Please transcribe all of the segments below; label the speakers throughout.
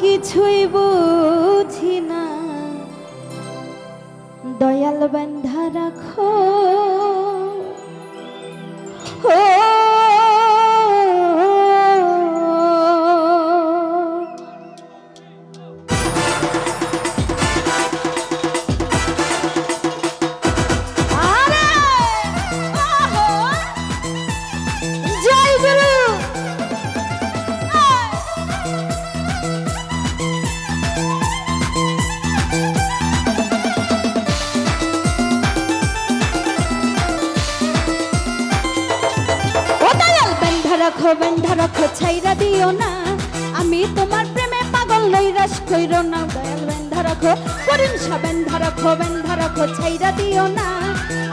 Speaker 1: কিছুই বুঝি না। দয়াল বান্ধা রাখো। বন্ধ ছাইরা দিও না। আমি তোমার প্রেমে পাগল নই, রাস কইর না। দয়াল বেন্ধা রাখো, করিম সা বেন্ধা রাখো বেন্ধা রাখো ছাইরা দিও না।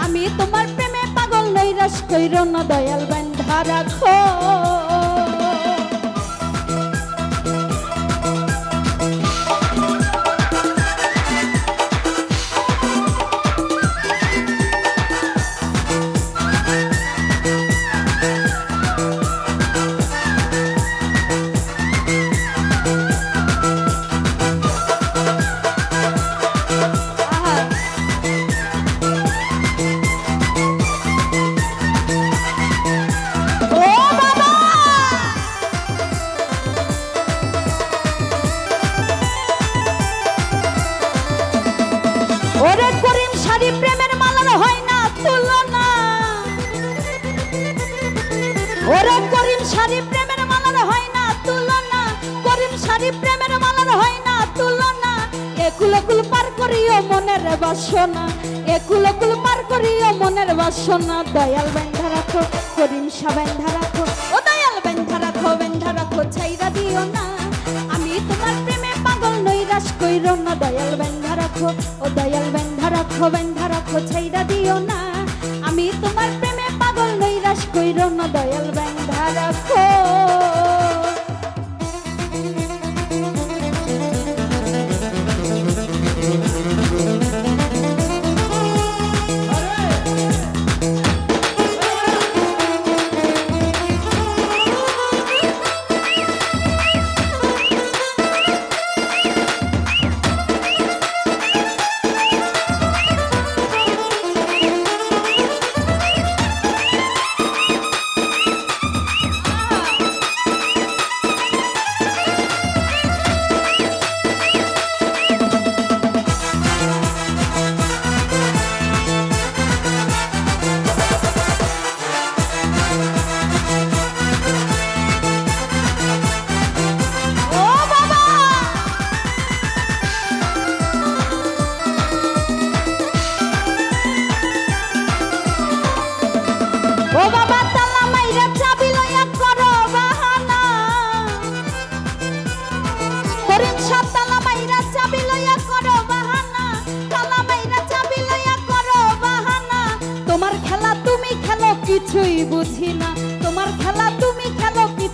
Speaker 1: আমি তোমার প্রেমে পাগল নই, রাস কইর না। দয়াল বেন্ধা রাখো। ওরে করিম শাড়ি প্রেমের মালার হয় না, তুলনা। ওরে করিম শাড়ি প্রেমের মালার হয় না, তুলনা। করিম শাড়ি প্রেমের মালার হয় না, তুলনা। একুল কুল পার করিও মনের বাসনা। একুল কুল পার করিও মনের বাসনা। দয়াল বেন্ধা রাখো, করিম সা বেন্ধা রাখো। ও দয়াল বেন্ধা রাখো বেন্ধা রাখো, ছাইরা দিও না। কইর কইরো না, দয়াল বেন্ধা রাখো, ও দয়াল বেন্ধা রাখো বেন্ধা রাখো ছাইরা দিও না। আমি তোমার প্রেমে পাগল নৈরাশ কইরো না, দয়াল বেন্ধা রাখো।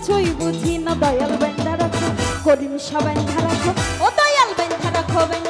Speaker 1: কিছুই বুঝি না, দয়াল বেন্ধা রাখো করিম সা বেন্ধা রাখো ও দয়াল বেন্ধা রাখো বেন্ধা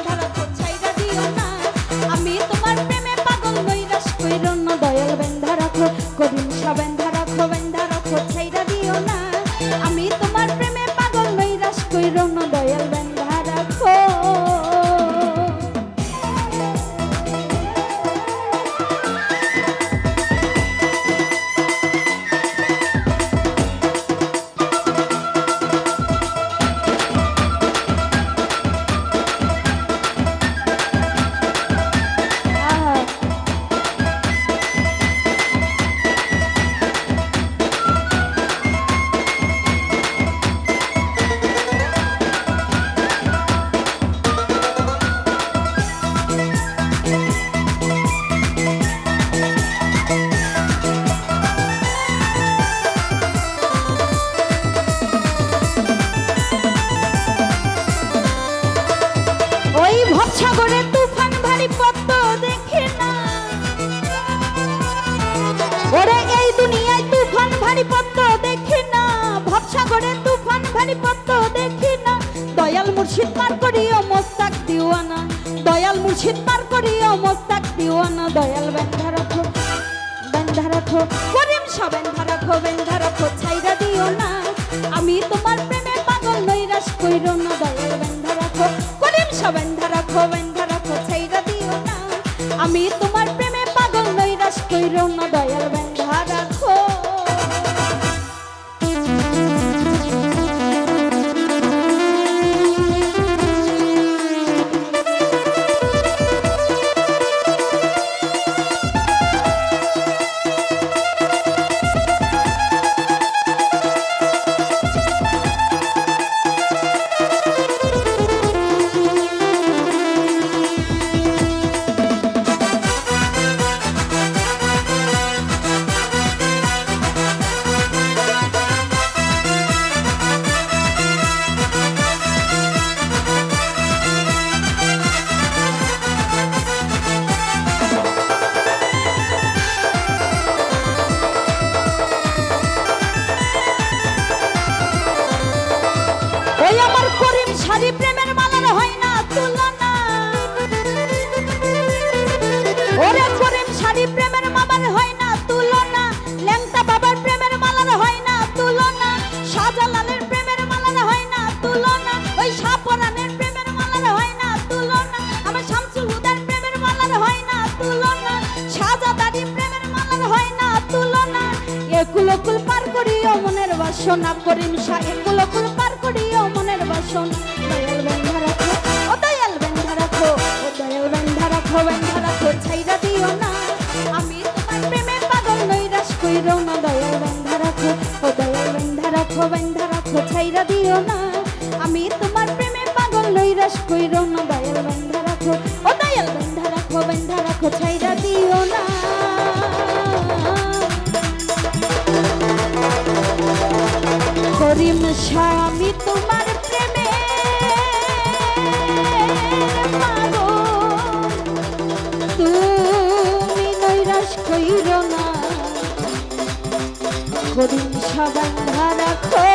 Speaker 1: ওরে এই দুনিয়ায় তুফান ভারী পত্র দেখি না। ভরসা ভবসাগরে তুফান ভারী পত্র দেখি না। দয়াল মুর্শিদ পার করিও মোস্তাক দিওয়ানা। দয়াল মুর্শিদ পার করিও মোস্তাক দিওয়ানা। দয়াল ব্যান্ধা রাখো ব্যান্ধা রাখো করিম সা ব্যান্ধা রাখো ব্যান্ধা রাখো ছাইরা দিও না। আমি তোমার প্রেমে পাগল, নৈরাশ কইরো না। দয়াল ব্যান্ধা রাখো করিম সা ব্যান্ধা রাখো ব্যান্ধা রাখো ছাইরা দিও না। আমি তোমার প্রেমে পাগল, নৈরাশ কইরো না। দয়াল বাসনা করিম শাহ একুলকুল পার করিও মনের বাসনা দয়াল বেন্ধা রাখো ও দয়াল বেন্ধা রাখো ও দয়াল রাখো ছাইরা দিও না আমি তোমার প্রেমে পাগল নৈরাশ কইরো না দয়াল বেন্ধা রাখো ও দয়াল বেন্ধা রাখো বেন্ধা রাখো ছাইরা দিও না আমি তোমার প্রেমে পাগল নৈরাশ কইরো না দয়াল বেন্ধা রাখো ও দয়াল বেন্ধা রাখো বেন্ধা রাখো ছাইরা দিও না করিম শাহ তোমার প্রেমে তুমি নৈরাশ কইর না। করিম শাহ রাখো